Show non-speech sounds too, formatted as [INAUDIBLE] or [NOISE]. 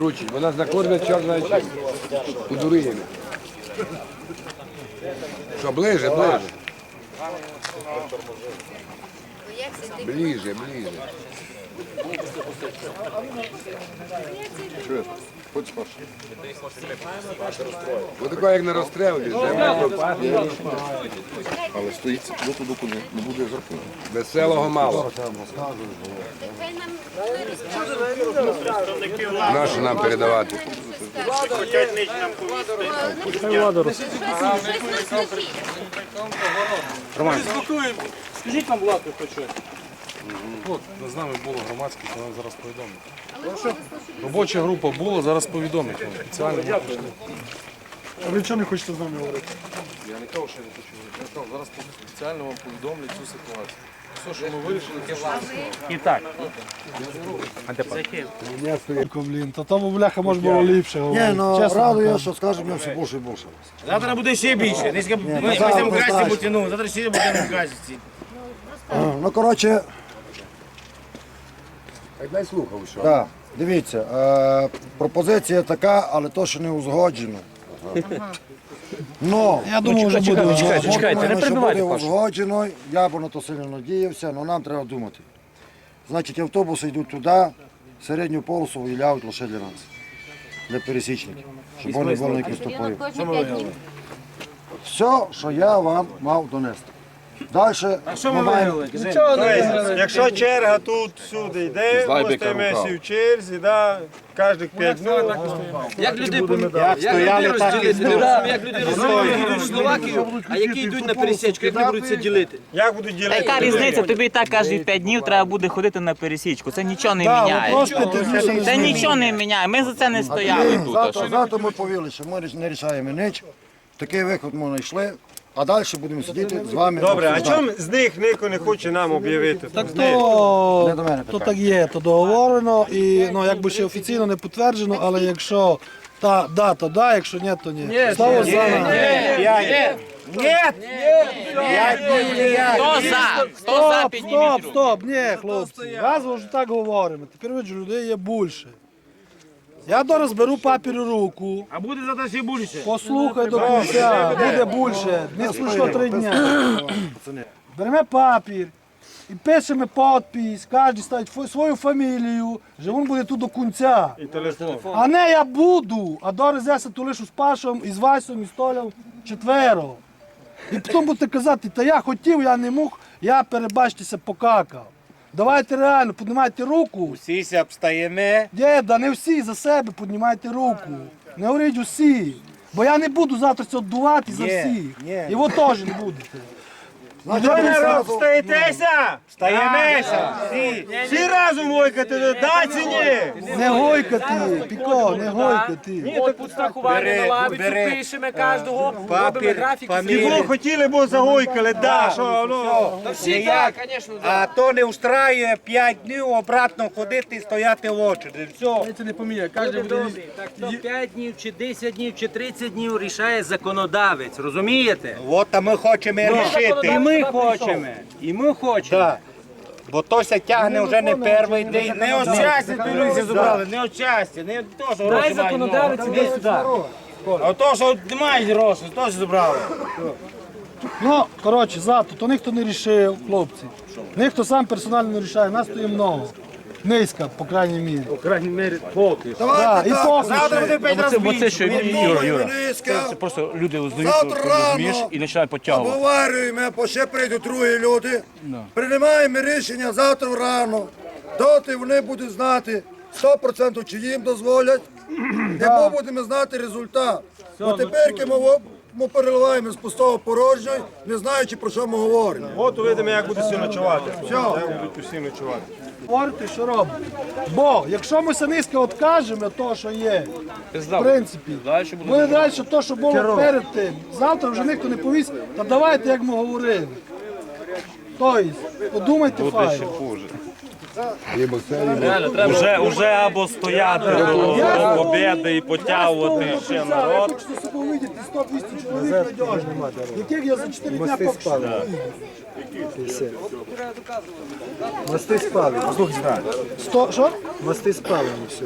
Кручить, вона накормить чорна чим. У дурині. Що, ближе, ближе. Ближе, ближе. Ось такого, як на розстрілі, Але стоїть до туди не, буде жартувати. веселого мало. Нащо нам передавати? Скажіть нам, будь ласка, хто що. От, з нами було громадське, то нам зараз повідомить. Робоча група була, зараз повідомить вам. Спеціально. А ви чого не хочете з нами говорити? Я не кажу, що я не хочу говорити. Зараз спеціально вам повідомлять цю ситуацію. Вирішили, що Блін, то тому бляха може було ліпше Ні, ну радує, кажу. що скажемо мені все більше і більше. Завтра буде ще більше. Ми так, будемо красти так. бутину, завтра ще будемо красти. Ну, коротше, дай слухав, що. так, дивіться, е, пропозиція така, але то, що не узгоджено. Ну, Я думаю, вже буде. чекайте, узгоджено. чекайте, не що буде узгоджено, я б на то сильно надіявся, але нам треба думати. Значить, автобуси йдуть туди, середню полосу виявляють лише для нас, для пересічників, щоб вони були якісь тупої. Все, що я вам мав донести. Далі Що ми виграли? Якщо черга тут всюди йде, яка всі в черзі, да, кожних 5 минут. Як люди поміняли? Як люди розділити? Не розумію, як люди розділити, які йдуть в Словакію, а які йдуть на пересічку, як не будуть це ділити? Як будуть ділити? Яка різниця? Тобі і так кожні 5 днів треба буде ходити на пересічку. Це нічого не міняє. Не Це нічого не міняє. Ми за це не стояли тут. а Завтра, ми повіли, що ми не рішаємо ніч. Такий виход ми знайшли, а далі будемо сидіти з вами. Добре, а чому з них ніхто не хоче нам об'явити? Так то, до мене то так є, то договорено і ну якби ще офіційно не підтверджено, але якщо та да, то да, якщо ні, то ні. Слово за нами. Хто за? Хто за Стоп, підніміть стоп, руку. стоп, ні, хлопці. Раз ви вже так говоримо. Тепер ви ж людей є більше. Я зараз беру папір у руку, А буде завтра ще більше. послухай до кінця, буде більше. Не слушно три дня. Беремо папір і пишемо підпис, кожен ставить свою фамілію, що він буде тут до кінця. І телефон. А не я буду, а Дорис я тут лишу з Пашом, і з Васем, і з Толем четверо. І потім будете казати, та я хотів, я не мог, я перебачтеся покакав. Давайте реально, піднімайте руку. Всі обстаємо. Діда, не всі за себе піднімайте руку. Не говоріть усі. Бо я не буду завтра це віддувати за всіх. І ви теж не будете. Ми народ зразу- встаєтеся? Встаємося. Всі. Всі разом войкати, да чи ні? Не гойкати, піко, не гойкати. Підстрахування на лавицю пишемо кожного, робимо графік. Його хотіли, бо загойкали, да, що, ну. Всі так, звісно, А то не устраює 5 днів обратно ходити і стояти в очереді. Все. це не поміняє. Кожен буде так, то 5 днів, чи 10 днів, чи 30 днів рішає законодавець, розумієте? От а ми хочемо рішити. Ми хочемо, і ми хочемо. Так. Бо то ся тягне вже не перший день. Не от щастя ти люди забрали, не от щастя, не от то, що Дай гроші мають. законодавець іди сюди. А то, що немає грошей, то ж забрали. Ну, коротше, завтра, то ніхто не рішив, хлопці. Ніхто сам персонально не рішає, нас то є много. Низька, по крайній мірі. По крайній мірі, поки. Да, і поки Завтра що. буде 5 разів Бо це що більше. Юра, Юра. Низька. Це просто люди узнають, Завтра розумієш, рано. і починають підтягувати. Обговорюємо, бо ще прийдуть другі люди. Приймаємо рішення завтра рано. Доти вони будуть знати 100% чи їм дозволять. [CLEARS THROAT] І ми будемо знати результат. Бо тепер ми, ми переливаємо з пустого порожнього, не знаючи про що ми говоримо. От увидимо, як будуть всі ночувати. Як будуть усі ночувати. Говорите, що робите. Бо якщо ми низько відкажемо від того, що є, в принципі, буде далі те, що було перед тим. Завтра вже ніхто не повісить, та давайте, як ми говорили. Тобто, подумайте файно. Уже, уже або стояти до, обіду і потягувати ще народ. Я хочу собі увидіти 100-200 чоловік надіжно, яких я за 4 дня поки що не. Мости спали, послухай, Сто, що? мости спали, все.